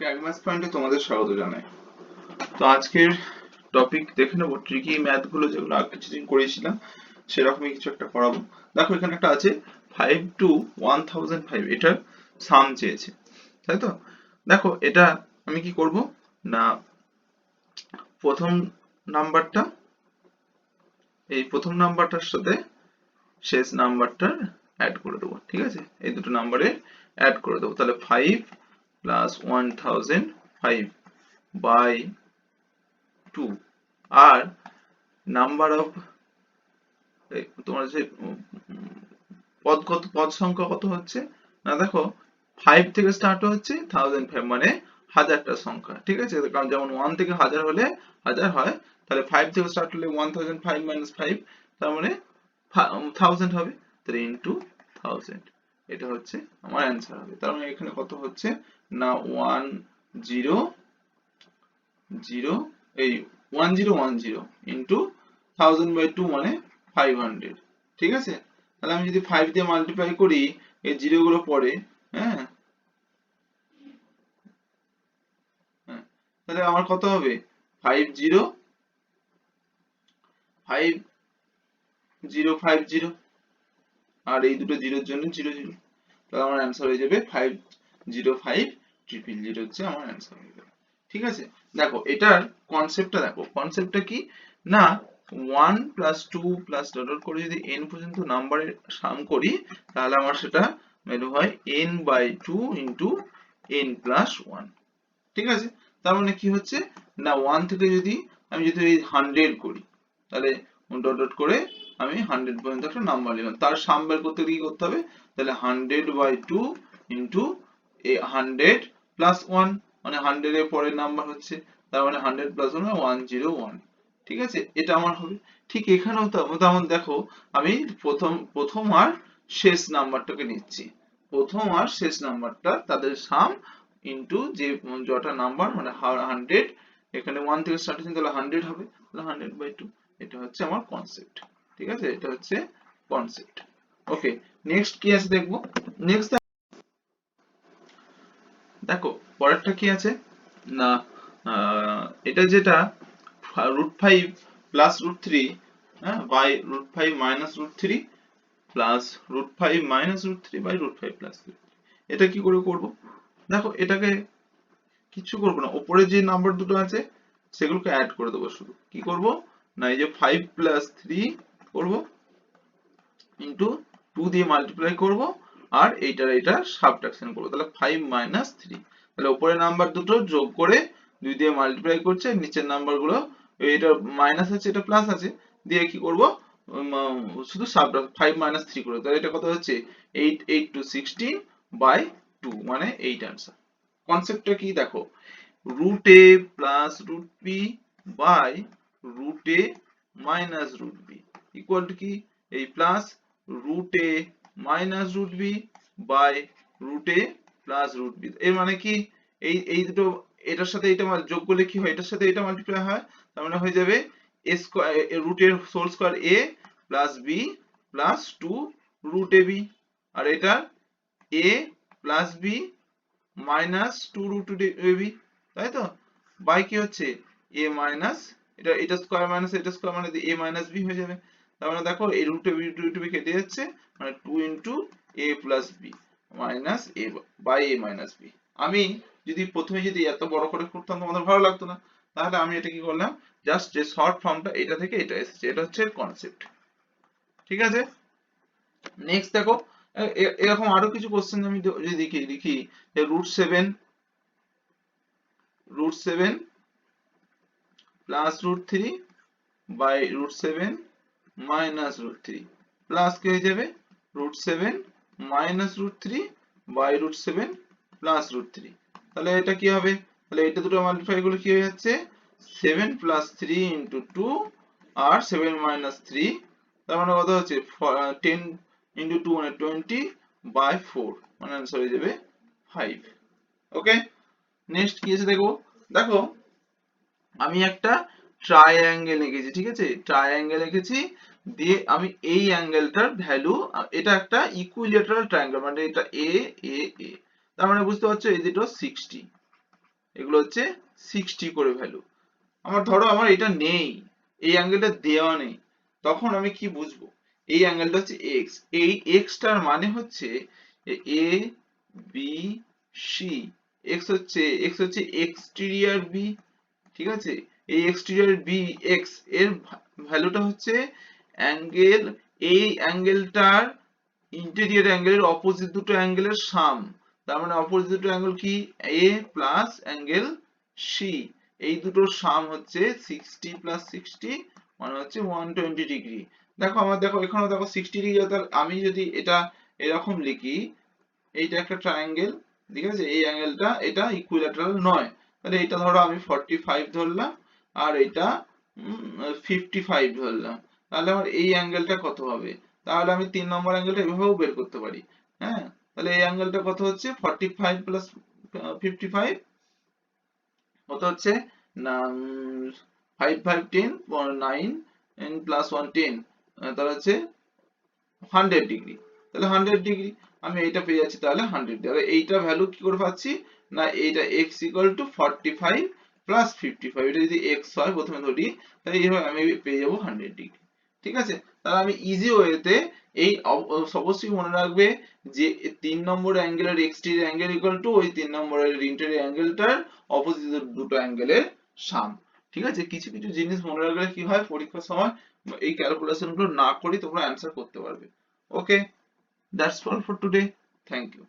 ক্যাগমাস পয়েন্টে তোমাদের স্বাগত জানাই। তো আজকের টপিক দেখে নেব ট্রিকি যেগুলো কিছুদিন করেছিলাম সেরকমই কিছু একটা করাবো। দেখো, এখানে একটা আছে five two one thousand five sum চেয়েছে। তাই তো? দেখো, এটা আমি কি করব? না, প্রথম নাম্বারটা এই প্রথম নাম্বারটার সাথে শেষ নাম্বারটা অ্যাড করে দেবো, ঠিক আছে? এই দুটো নাম্বারে অ্যাড করে দেবো। তাহলে five thousand five by two R number of তোমার যে উম, পদ সংখ্যা কত হচ্ছে? না দেখো ফাইভ থেকে স্টার্ট হচ্ছে থাউজেন্ড ফাইভ মানে হাজারটা সংখ্যা ঠিক আছে? কারণ যেমন ওয়ান থেকে হাজার হলে হাজার হয় তাহলে ফাইভ থেকে স্টার্ট হলে one thousand five minus five তার মানে থাউজেন্ড হবে তাহলে ইন্টু থাউজেন্ড এটা হচ্ছে আমার অ্যান্সার হবে। তার মানে এখানে কত হচ্ছে? না ওয়ান জিরো জিরো এই one zero one zero into thousand by two মানে ফাইভ হান্ড্রেড ঠিক আছে? তাহলে আমি যদি ফাইভ দিয়ে মাল্টিপ্লাই করি এই জিরো গুলো পরে হ্যাঁ? হ্যাঁ, তাহলে আমার কত হবে? Five zero five zero five zero আর এই দুটো জিরোর জন্য জিরো জিরো তাহলে আমার অ্যান্সার হয়ে যাবে five zero five triple zero হচ্ছে আমার অ্যান্সার হয়ে যাবে। ঠিক আছে? দেখো, এটার কনসেপ্টটা দেখো। কনসেপ্টটা কি? না one plus two plus dot করে যদি এন পর্যন্ত নাম্বারের সাম করি, তাহলে আমার সেটা ভ্যালু হয় N by two into N plus one ঠিক আছে? তার মানে কি হচ্ছে? না ওয়ান থেকে যদি আমি যদি এই হান্ড্রেড করি, তাহলে ডট ডট করে আমি হান্ড্রেড পর্যন্ত একটা নাম্বার নিলাম। তার সাম বের করতে কি করতে হবে? তাহলে hundred by two into a hundred plus one মানে হান্ড্রেড এর পরের নাম্বার হচ্ছে, তার মানে hundred plus one one zero one ঠিক আছে? এটা আমার হবে। ঠিক এখানেও তেমন দেখো, আমি প্রথম প্রথম আর শেষ নাম্বারটাকে নিচ্ছি। প্রথম আর শেষ নাম্বারটা তাদের সাম ইন্টু যে যটা নাম্বার মানে হান্ড্রেড এখানে ওয়ান থেকে স্টার্ট হচ্ছে, তাহলে হান্ড্রেড হবে। তাহলে হান্ড্রেড বাই টু এটা হচ্ছে আমার কনসেপ্ট ঠিক আছে? এটা হচ্ছে কনসেপ্ট ওকে নেক্সট কি আছে দেখব? নেক্সট দেখো, পরেরটা কি আছে? না এটা যেটা root five plus root three হ্যাঁ by root five minus root three plus root five minus root three by root five plus এটা কি করে করব? দেখো, এটাকে কিছু করব না। ওপরে যে নাম্বার দুটো আছে, সেগুলোকে অ্যাড করে দেবো শুধু। কি করব? না, এই যে ফাইভ প্লাস থ্রি করব। ইন্টু টু দিয়ে মাল্টিপ্লাই করব আর এইটার এটা সাবট্রাকশন করব। তাহলে ফাইভ মাইনাস থ্রি তাহলে উপরে নাম্বার দুটো যোগ করে দুই দিয়ে মাল্টিপ্লাই করছে, নিচের নাম্বারগুলো এটা মাইনাস আছে, এটা প্লাস আছে। দিয়ে কি করব? শুধু সাব ফাইভ মাইনাস থ্রি করে তাহলে এটা কত হচ্ছে? Eight eight two sixteen by two মানে এইট আনসার কনসেপ্টটা কি? দেখো root A plus root B by root A minus root B equal to কি? এই plus root A minus root B by root A plus root B এর মানে কি? এই এই দুটো, এটার সাথে এটা মাল- যোগ করলে কি হয়? এটার সাথে এটা মাল্টিপ্লাই হয়, তার মানে হয়ে যাবে এ স্কোয়ার রুট এর whole square A plus B plus two root A B আর এটা A plus B minus two root A B তাই তো? বাই কি হচ্ছে? এ মাইনাস এটা এটা স্কোয়ার মাইনাস এটা স্কোয়ার মানে এ মাইনাস বি হয়ে যাবে। তার মানে দেখো এই রুট টু টু বি কেটে যাচ্ছে মানে two into A plus B minus A by A minus B আমি যদি প্রথমে যদি এত বড় করে করতাম, তোমাদের ভালো লাগতো না। তাহলে আমি এটা কি করলাম? জাস্ট যে শর্ট ফর্মটা এটা থেকে এটা এসেছে। এটা হচ্ছে কনসেপ্ট ঠিক আছে? নেক্সট দেখো এরকম আরও কিছু কোশ্চেন আমি যদি দেখি লিখি যে root seven root seven plus root three by root seven minus root three plus কি হয়ে যাবে? Root seven minus root three by root seven plus root three তাহলে এটা কি হবে? তাহলে এটা দুটো মাল্টিপ্লাই করলে কি হয়ে যাচ্ছে? Seven plus three into two আর সেভেন মাইনাস থ্রি তার মানে কত হচ্ছে? টেন ইন্টু টু মানে টোয়েন্টি বাই ফোর মানে আনসার হয়ে যাবে ফাইভ ওকে নেক্সট কি আছে দেখো? দেখো, আমি একটা ট্রায়াঙ্গেল এঁকেছি, ঠিক আছে? ট্রায়াঙ্গেল এঁকেছি, দিয়ে আমি এই অ্যাঙ্গেলটার ভ্যালু, এটা একটা ইকুইলেটারাল ট্রায়াঙ্গেল মানে এটা এ এ এ তার মানে বুঝতে পারছ, এই দুটো সিক্সটি এগুলো হচ্ছে সিক্সটি করে ভ্যালু। আমার ধরো, আমার এটা নেই, এই অ্যাঙ্গেলটা দেওয়া নেই। তখন আমি কি বুঝব? এই অ্যাঙ্গেলটা হচ্ছে এক্স এই এক্সটার মানে হচ্ছে এ বি সি এক্স হচ্ছে এক্স হচ্ছে এক্সটেরিয়র বি ঠিক আছে? এই এক্সটেরিয়র বি এক্সের ভ্যালুটা হচ্ছে অ্যাঙ্গেল এই অ্যাঙ্গেলটার ইন্টেরিয়র অ্যাঙ্গেলের অপোজিট দুটো অ্যাঙ্গেলের সাম তার মানে অপোজিট দুটো অ্যাঙ্গেল কি? এ প্লাস অ্যাঙ্গেল সি এই দুটোর সাম হচ্ছে সিক্সটি প্লাস সিক্সটি মানে হচ্ছে ওয়ান টোয়েন্টি ডিগ্রি দেখো আমার, দেখো এখানে দেখো সিক্সটি ডিগ্রি অর্থাৎ আমি যদি এটা এরকম লিখি, এইটা একটা ট্রায়াঙ্গেল ঠিক আছে? এই অ্যাঙ্গেলটা এটা ইকুইল্যাটারাল নয়। তাহলে এটা ধরো আমি ফর্টি ফাইভ ধরলাম আর এটা ফিফটি ফাইভ ধরলাম। তাহলে আমার এই অ্যাঙ্গেলটা কত হবে? তাহলে আমি তিন নম্বর অ্যাঙ্গেলটা এভাবেও বের করতে পারি। হ্যাঁ? তাহলে এই অ্যাঙ্গেলটা কত হচ্ছে? Forty five plus fifty five কত হচ্ছে? না five five ten nine plus one ten তাহলে হচ্ছে হান্ড্রেড ডিগ্রি তাহলে হান্ড্রেড ডিগ্রি আমি এইটা পেয়ে যাচ্ছি তাহলে হান্ড্রেড তাহলে এইটা ভ্যালু কি করে পাচ্ছি? না, এইটা x equal to forty five plus fifty five এটা যদি এক্স হয়, প্রথমে ধরি, তাহলে এইভাবে আমি পেয়ে যাব হান্ড্রেড ডিগ্রি ঠিক আছে? তাহলে আমি ইজি ওয়েতে এই অব- অবশ্যই মনে রাখবে যে তিন নম্বর অ্যাঙ্গেলের এক্সটির অ্যাঙ্গেল ইকুয়াল টু ওই তিন নম্বরের ইন্টেরিয়র অ্যাঙ্গেলটার অপোজিট দুটো অ্যাঙ্গেলের সাম ঠিক আছে? কিছু কিছু জিনিস মনে রাখলে কি হয়? পরীক্ষার সময় এই ক্যালকুলেশনগুলো না করে তোমরা অ্যান্সার করতে পারবে। Okay that's all for today thank you